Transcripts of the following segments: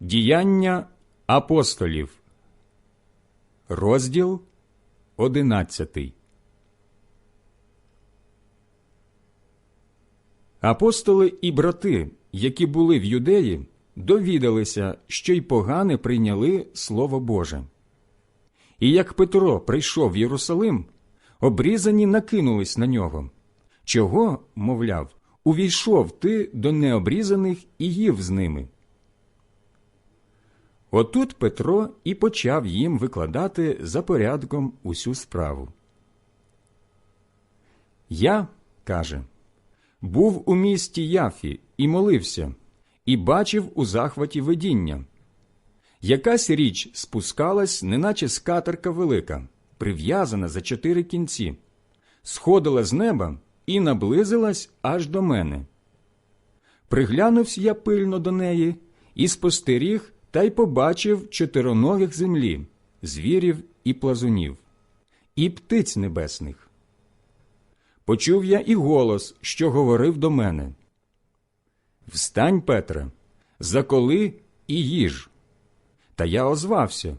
Діяння апостолів, розділ одинадцятий. Апостоли і брати, які були в юдеї, довідалися, що й погане прийняли Слово Боже. І як Петро прийшов в Єрусалим, обрізані накинулись на нього. Чого, мовляв, увійшов ти до необрізаних і їв з ними. Отут Петро і почав їм викладати за порядком усю справу. Я, каже, був у місті Яфі і молився, і бачив у захваті видіння. Якась річ спускалась, неначе скатерка велика, прив'язана за чотири кінці, сходила з неба і наблизилась аж до мене. Приглянувся я пильно до неї і спостеріг та й побачив чотироногих землі, звірів і плазунів, і птиць небесних. Почув я і голос, що говорив до мене. Встань, Петре, заколи і їж. Та я озвався.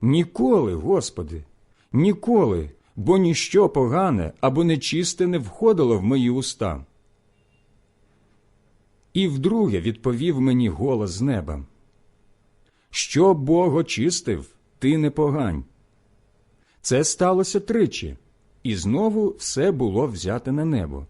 Ніколи, Господи, ніколи, бо ніщо погане або нечисте не входило в мої уста. І вдруге відповів мені голос з неба. Що Бог очистив, ти не погань. Це сталося тричі, і знову все було взяте на небо.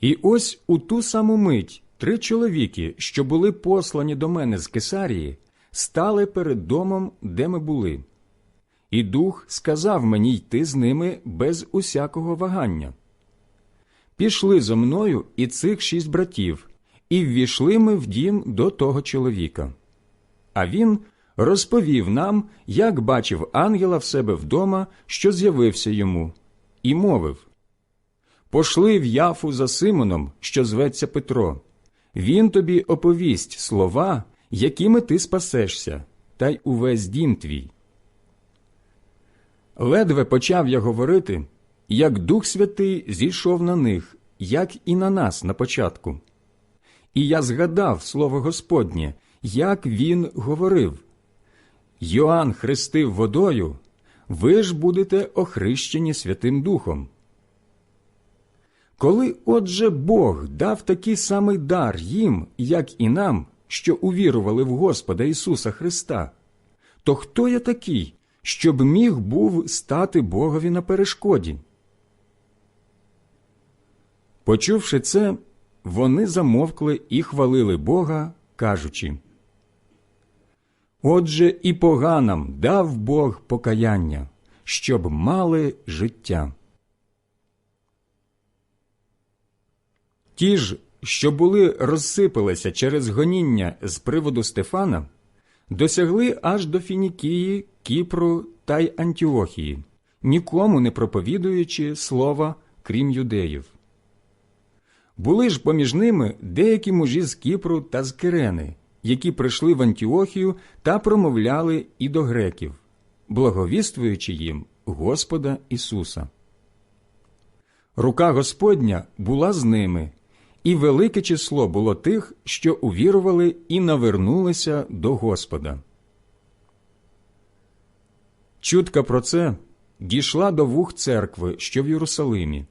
І ось у ту саму мить три чоловіки, що були послані до мене з Кесарії, стали перед домом, де ми були. І дух сказав мені йти з ними без усякого вагання. Пішли зо мною і цих шість братів, і ввійшли ми в дім до того чоловіка. А він розповів нам, як бачив ангела в себе вдома, що з'явився йому, і мовив Пошли в яфу за Симоном, що зветься Петро. Він тобі оповість слова, якими ти спасешся, та й увесь дім твій. Ледве почав я говорити, як Дух Святий зійшов на них, як і на нас на початку. І я згадав слово Господнє, як він говорив Йоанн хрестив водою, ви ж будете охрещені Святим Духом. Коли отже Бог дав такий самий дар їм, як і нам, що увірували в Господа Ісуса Христа, то хто я такий, щоб міг був стати Богові на перешкоді? Почувши це, вони замовкли і хвалили Бога, кажучи Отже, і поганам дав Бог покаяння, щоб мали життя. Ті ж, що були розсипалися через гоніння з приводу Стефана, досягли аж до Фінікії, Кіпру та й Антіохії, нікому не проповідуючи слова, крім юдеїв. Були ж поміж ними деякі мужі з Кіпру та з Кирени, які прийшли в Антіохію та промовляли і до греків, благовіствуючи їм Господа Ісуса. Рука Господня була з ними, і велике число було тих, що увірували і навернулися до Господа. Чутка про це дійшла до вух церкви, що в Єрусалимі,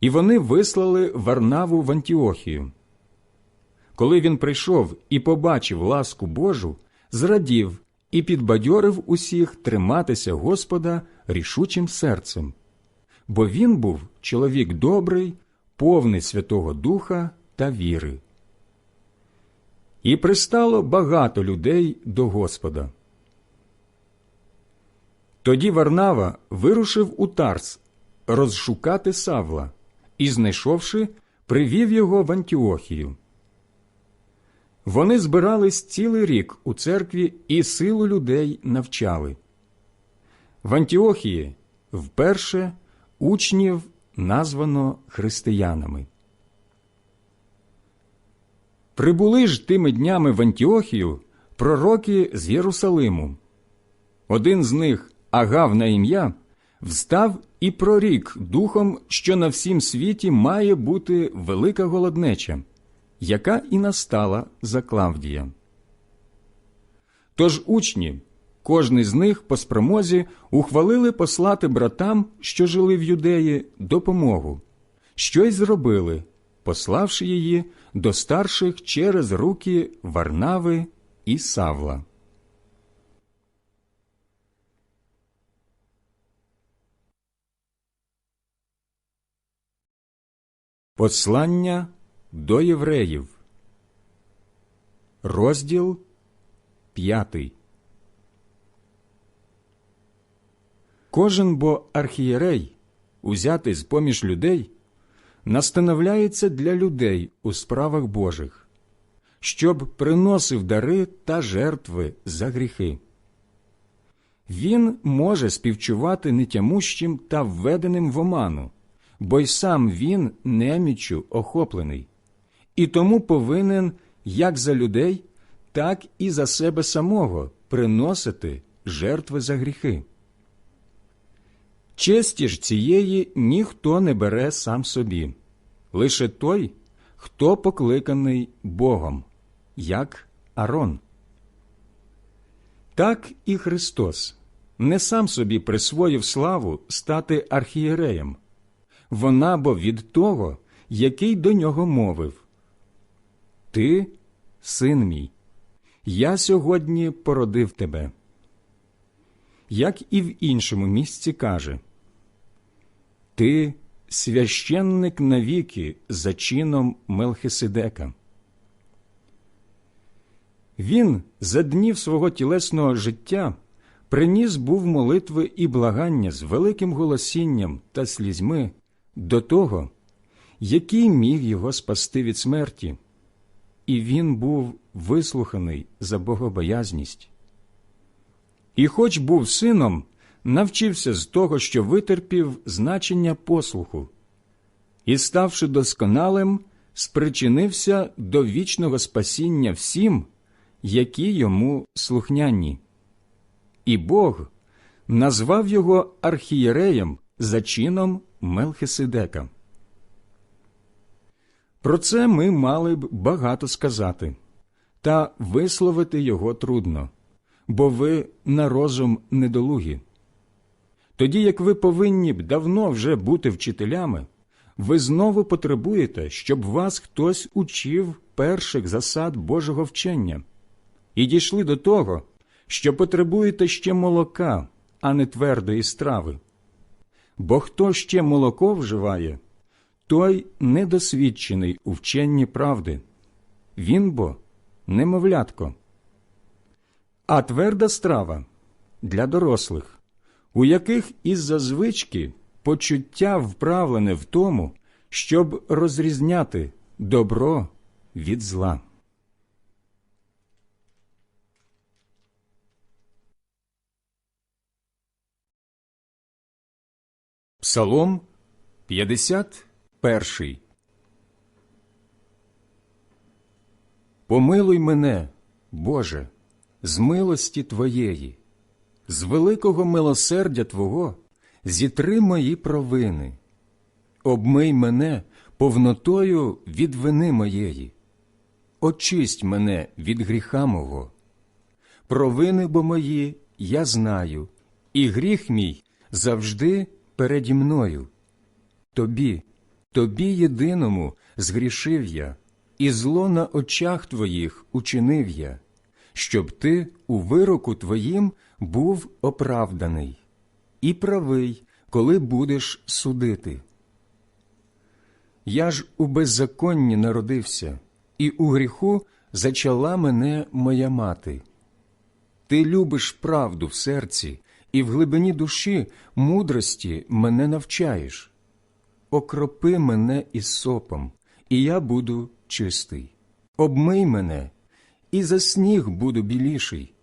і вони вислали Варнаву в Антіохію. Коли він прийшов і побачив ласку Божу, зрадів і підбадьорив усіх триматися Господа рішучим серцем, бо він був чоловік добрий, повний Святого Духа та віри. І пристало багато людей до Господа. Тоді Варнава вирушив у Тарс розшукати Савла і, знайшовши, привів його в Антіохію. Вони збирались цілий рік у церкві і силу людей навчали. В Антіохії вперше учнів названо християнами. Прибули ж тими днями в Антіохію пророки з Єрусалиму. Один з них, Агав на ім'я, встав і прорік духом, що на всім світі має бути велика голоднеча, яка і настала за Клавдія. Тож учні, кожний з них по спромозі ухвалили послати братам, що жили в юдеї, допомогу, що й зробили, пославши її до старших через руки Варнави і Савла. Послання до євреїв, розділ п'ятий. Кожен бо архієрей, узятий з поміж людей, настановляється для людей у справах Божих, щоб приносив дари та жертви за гріхи. Він може співчувати нетямущим та введеним в оману, бо й сам він неміччю охоплений, і тому повинен як за людей, так і за себе самого приносити жертви за гріхи. Честі ж цієї ніхто не бере сам собі, лише той, хто покликаний Богом, як Арон. Так і Христос не сам собі присвоїв славу стати архієреєм, вона бо від того, який до нього мовив Ти, син мій, я сьогодні породив тебе. Як і в іншому місці каже Ти священник навіки за чином Мелхиседека. Він за днів свого тілесного життя приніс був молитви і благання з великим голосінням та слізьми до того, який міг його спасти від смерті, і він був вислуханий за богобоязність. І, хоч був сином, навчився з того, що витерпів значення послуху, і, ставши досконалим, спричинився до вічного спасіння всім, які йому слухняні. І Бог назвав його архієреєм за чином Мелхиседека. Про це ми мали б багато сказати, та висловити його трудно, бо ви на розум недолугі. Тоді як ви повинні б давно вже бути вчителями, ви знову потребуєте, щоб вас хтось учив перших засад Божого вчення, і дійшли до того, що потребуєте ще молока, а не твердої страви. Бо хто ще молоко вживає, той недосвідчений у вченні правди, він бо немовлятко. А тверда страва для дорослих, у яких із за звички почуття вправлене в тому, щоб розрізняти добро від зла. Псалом 51 Помилуй мене, Боже, з милості Твоєї, з великого милосердя Твого зітри мої провини, обмий мене повнотою від вини моєї, очисть мене від гріха мого. Провини бо мої я знаю, і гріх мій завжди переді мною. Тобі, тобі єдиному згрішив я, і зло на очах твоїх учинив я, щоб ти у вироку твоїм був оправданий, і правий, коли будеш судити. Я ж у беззаконні народився, і у гріху зачала мене моя мати. Ти любиш правду в серці і в глибині душі мудрості мене навчаєш. Окропи мене із сопом, і я буду чистий. Обмий мене, і за сніг буду біліший.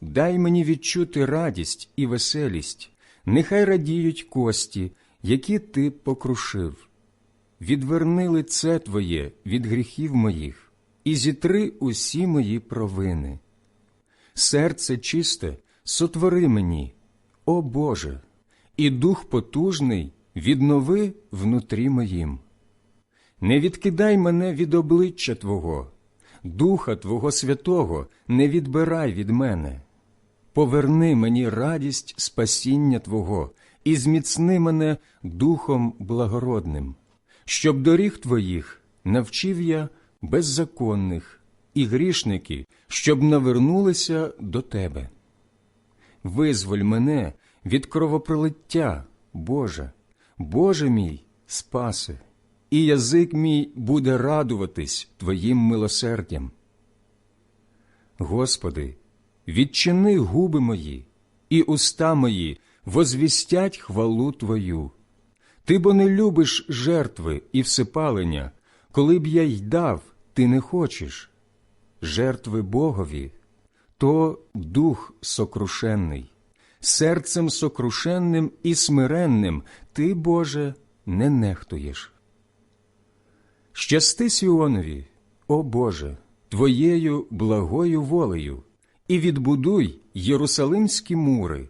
Дай мені відчути радість і веселість, нехай радіють кості, які ти покрушив. Відверни лице Твоє від гріхів моїх, і зітри усі мої провини. Серце чисте сотвори мені, о Боже, і дух потужний віднови внутрі моїм. Не відкидай мене від обличчя Твого, Духа Твого Святого не відбирай від мене. Поверни мені радість спасіння Твого і зміцни мене духом благородним, щоб доріг Твоїх навчив я беззаконних і грішники, щоб навернулися до Тебе. Визволь мене від кровопролиття, Боже, Боже мій, спаси, і язик мій буде радуватись Твоїм милосердям. Господи, відчини губи мої, і уста мої возвістять хвалу Твою. Ти бо не любиш жертви і всипалення, коли б я й дав, ти не хочеш. Жертви Богові то дух сокрушенний, серцем сокрушенним і смиренним ти, Боже, не нехтуєш. Щасти Сіонові, о Боже, Твоєю благою волею, і відбудуй Єрусалимські мури.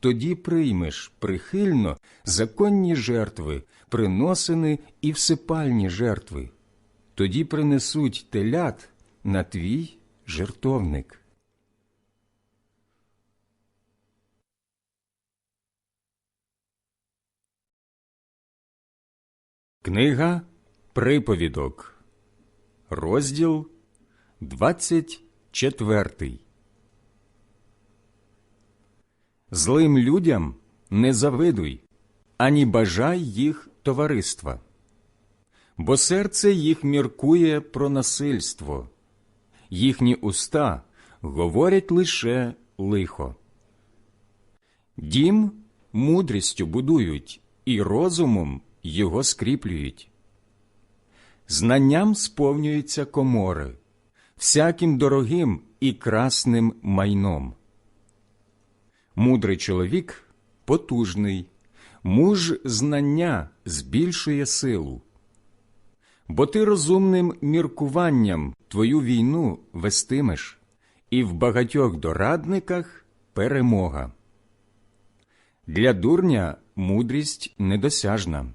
Тоді приймеш прихильно законні жертви, приносини і всипальні жертви. Тоді принесуть телят на твій жертовник. Книга Приповідок, розділ 24 Злим людям не завидуй, ані бажай їх товариства, бо серце їх міркує про насильство, їхні уста говорять лише лихо. Дім мудрістю будують і розумом його скріплюють. Знанням сповнюються комори, всяким дорогим і красним майном. Мудрий чоловік потужний, муж знання збільшує силу. Бо ти розумним міркуванням твою війну вестимеш, і в багатьох дорадниках перемога. Для дурня мудрість недосяжна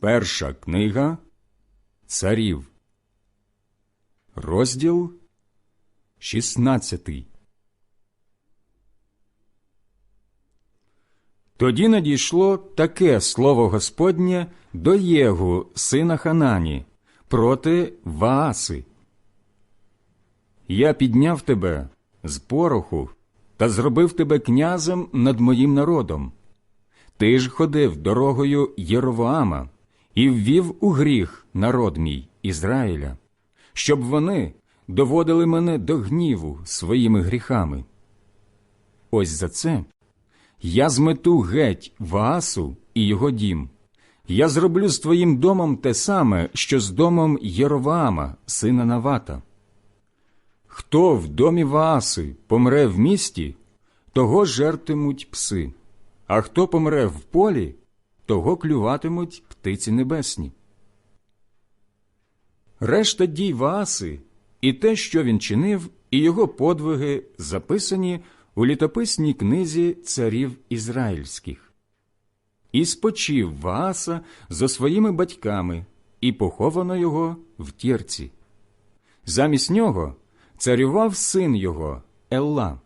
Перша книга Царів, розділ 16 Тоді надійшло таке слово Господнє до Єгу, сина Ханані, проти Вааси. Я підняв тебе з пороху та зробив тебе князем над моїм народом. Ти ж ходив дорогою Єровоама і ввів у гріх народ мій Ізраїля, щоб вони доводили мене до гніву своїми гріхами. Ось за це я змету геть Ваасу і його дім. Я зроблю з твоїм домом те саме, що з домом Єроваама, сина Навата. Хто в домі Вааси помре в місті, того жертимуть пси, а хто помре в полі, того клюватимуть птиці небесні. Решта дій Вааси і те, що він чинив, і його подвиги записані у літописній книзі царів ізраїльських. І спочив Вааса зо своїми батьками, і поховано його в тірці. Замість нього царював син його Елла.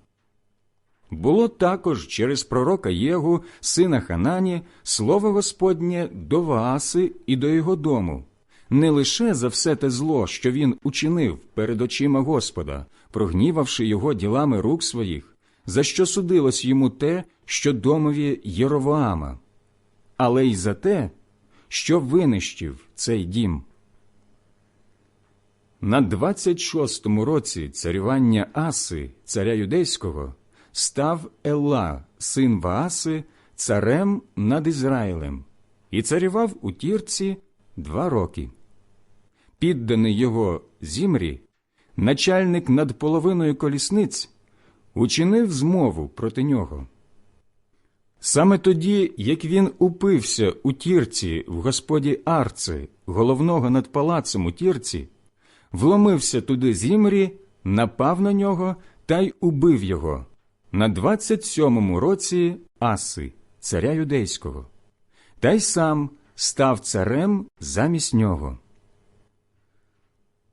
Було також через пророка Єгу, сина Ханані, слово Господнє до Вааси і до його дому, не лише за все те зло, що він учинив перед очима Господа, прогнівавши його ділами рук своїх, за що судилось йому те, що домові Єровоама, але й за те, що винищив цей дім. На 26-му році царювання Аси, царя юдейського, став Елла, син Вааси, царем над Ізраїлем, і царював у тірці два роки. Підданий його зімрі, начальник над половиною колісниць, учинив змову проти нього. Саме тоді, як він упився у тірці в господі Арци, головного над палацем у тірці, вломився туди зімрі, напав на нього та й убив його на 27-му році Аси, царя юдейського, та й сам став царем замість нього.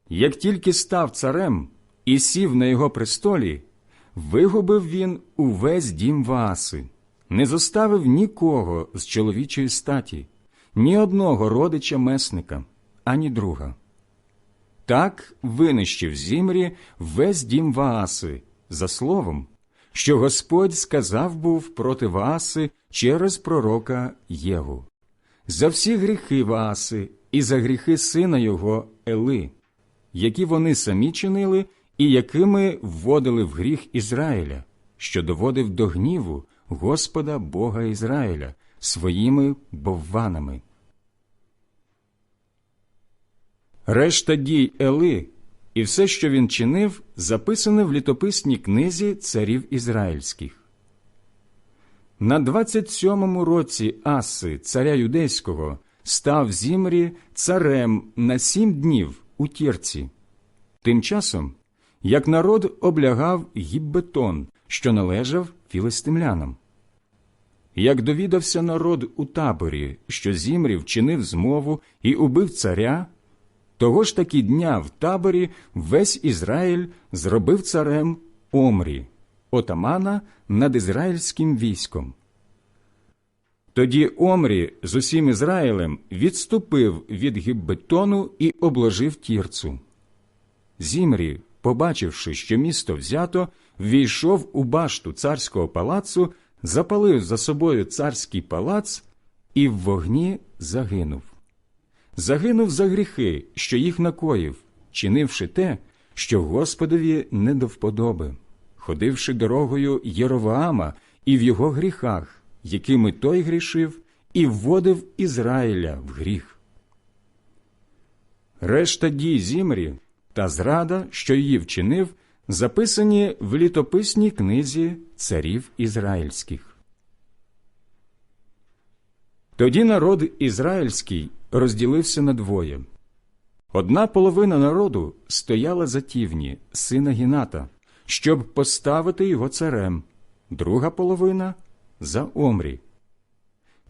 Як тільки став царем і сів на його престолі, вигубив він увесь дім Вааси, не зоставив нікого з чоловічої статі, ні одного родича месника, ані друга. Так винищив зімрі весь дім Вааси, за словом, що Господь сказав був проти Вааси через пророка Єгу. За всі гріхи Вааси і за гріхи сина його Ели, які вони самі чинили і якими вводили в гріх Ізраїля, що доводив до гніву Господа Бога Ізраїля своїми бовванами. Решта дій Ели і все, що він чинив, записане в літописній книзі царів ізраїльських. На 27-му році Аси, царя юдейського, став Зімрі царем на сім днів у Тірці. Тим часом, як народ облягав гіббетон, що належав філистимлянам. Як довідався народ у таборі, що Зімрі вчинив змову і убив царя, того ж таки дня в таборі весь Ізраїль зробив царем Омрі, отамана над ізраїльським військом. Тоді Омрі з усім Ізраїлем відступив від Гіббетону і обложив тірцу. Зімрі, побачивши, що місто взято, ввійшов у башту царського палацу, запалив за собою царський палац і в вогні загинув. Загинув за гріхи, що їх накоїв, чинивши те, що Господові не до вподоби, ходивши дорогою Єроваама і в його гріхах, якими той грішив, і вводив Ізраїля в гріх. Решта дій Зімрі та зрада, що її вчинив, записані в літописній книзі царів ізраїльських. Тоді народ ізраїльський розділився на двоє. Одна половина народу стояла за тівні, сина Гіната, щоб поставити його царем, друга половина за Омрі.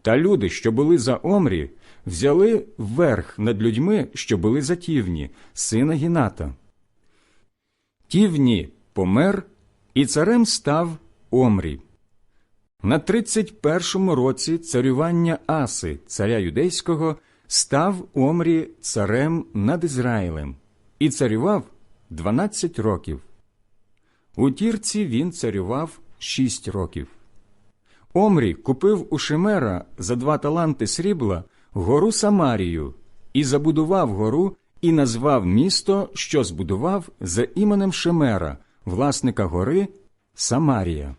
Та люди, що були за Омрі, взяли верх над людьми, що були за тівні, сина Гіната. Тівні помер, і царем став Омрі. На 31-му році царювання Аси, царя юдейського, став Омрі царем над Ізраїлем і царював 12 років. У тірці він царював 6 років. Омрі купив у Шемера за два таланти срібла гору Самарію і забудував гору і назвав місто, що збудував за іменем Шемера, власника гори Самарія.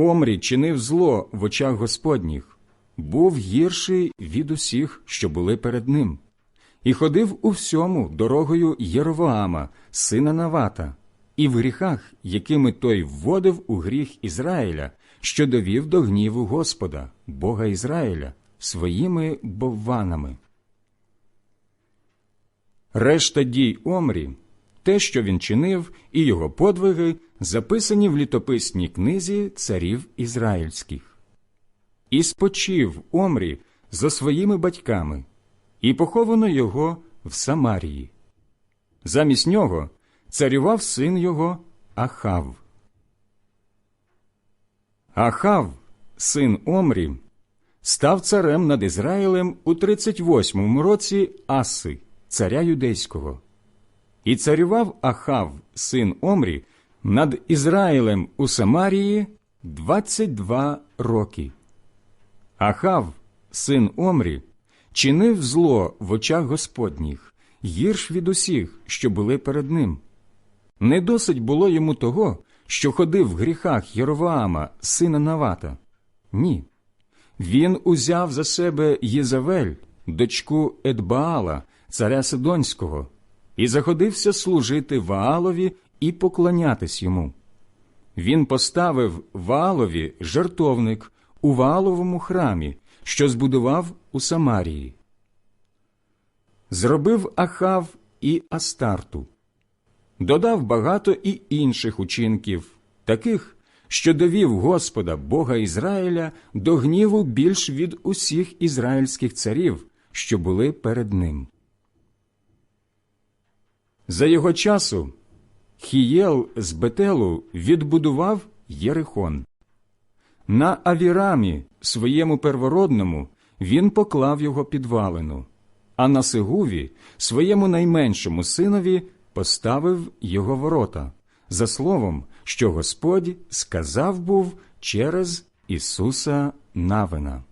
Омрі чинив зло в очах Господніх, був гірший від усіх, що були перед ним, і ходив у всьому дорогою Єровоама, сина Навата, і в гріхах, якими той вводив у гріх Ізраїля, що довів до гніву Господа, Бога Ізраїля, своїми бовванами. Решта дій Омрі, те, що він чинив, і його подвиги записані в літописній книзі царів ізраїльських. І спочив Омрі за своїми батьками, і поховано його в Самарії. Замість нього царював син його Ахав. Ахав, син Омрі, став царем над Ізраїлем у 38-му році Аси, царя юдейського. І царював Ахав, син Омрі, над Ізраїлем у Самарії 22 роки. Ахав, син Омрі, чинив зло в очах Господніх, гірш від усіх, що були перед ним. Не досить було йому того, що ходив в гріхах Єроваама, сина Навата. Ні. Він узяв за себе Єзавель, дочку Едбаала, царя Сидонського, і заходився служити Ваалові і поклонятись йому. Він поставив Ваалові жертовник у Вааловому храмі, що збудував у Самарії. Зробив Ахав і Астарту. Додав багато і інших учинків, таких, що довів Господа Бога Ізраїля до гніву більш від усіх ізраїльських царів, що були перед ним. За його часу Хієл з Бетелу відбудував Єрихон. На Авірамі, своєму первородному, він поклав його підвалину, а на Сигуві, своєму найменшому синові, поставив його ворота, за словом, що Господь сказав був через Ісуса Навина.